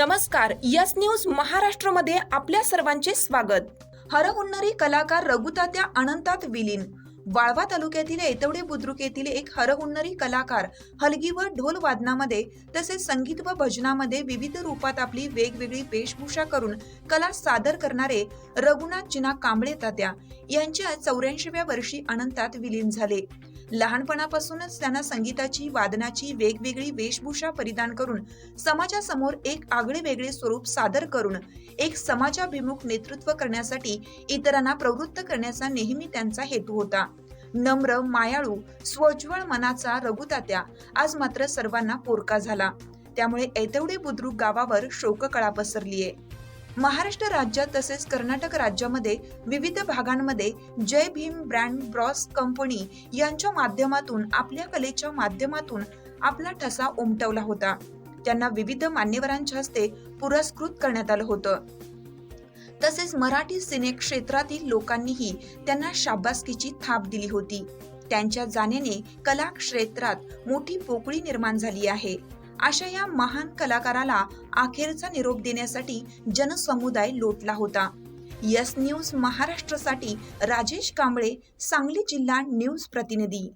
नमस्कार yes news महाराष्ट्रमध्ये आपल्या सर्वांचे स्वागत. हरहुन्नरी कलाकार रघुतात्या अनंतात विलीन. वाळवा तालुक्यातील येतवडे बुद्रुक येथील एक हरहुन्नरी कलाकार हलगी व ढोल वादनामध्ये तसेच संगीत व भजनामध्ये विविध रूपात आपली वेगवेगळी वेशभूषा करून कला सादर करणारे रघुनाथ जिना कांबळे तात्या यांच्या चौऱ्याऐंशीव्या वर्षी अनंतात विलीन झाले. लहानपणापासूनच त्यांना संगीताची वादनाची वेगवेगळी वेशभूषा परिधान करून समाजासमोर एक आगळे वेगळे स्वरूप सादर करून एक समाजाभिमुख नेतृत्व करण्यासाठी इतरांना प्रवृत्त करण्याचा नेहमी त्यांचा हेतू होता. नम्र मायाळू स्वज्वळ मनाचा रघुतात्या आज मात्र सर्वांना पोरका झाला. त्यामुळे ऐतवडे बुद्रुक गावावर शोककळा पसरलीये. महाराष्ट्र राज्यात तसेच कर्नाटक राज्यामध्ये विविध भागांमध्ये Jai Bhim brand bros company यांच्या माध्यमातून आपल्या कलेच्या माध्यमातून आपला ठसा उमटवला होता. त्यांना विविध मान्यवरांच्या हस्ते पुरस्कृत करण्यात आलं होतं. तसेच मराठी सिने क्षेत्रातील लोकांनीही त्यांना शाबासकीची थाप दिली होती. त्यांच्या जाण्याने कला क्षेत्रात मोठी पोकळी निर्माण झाली आहे. अशा या महान कलाकाराला अखेरचा निरोप देण्यासाठी जनसमुदाय लोटला होता. यस न्यूज महाराष्ट्रासाठी राजेश कांबळे सांगली जिल्हा न्यूज प्रतिनिधी.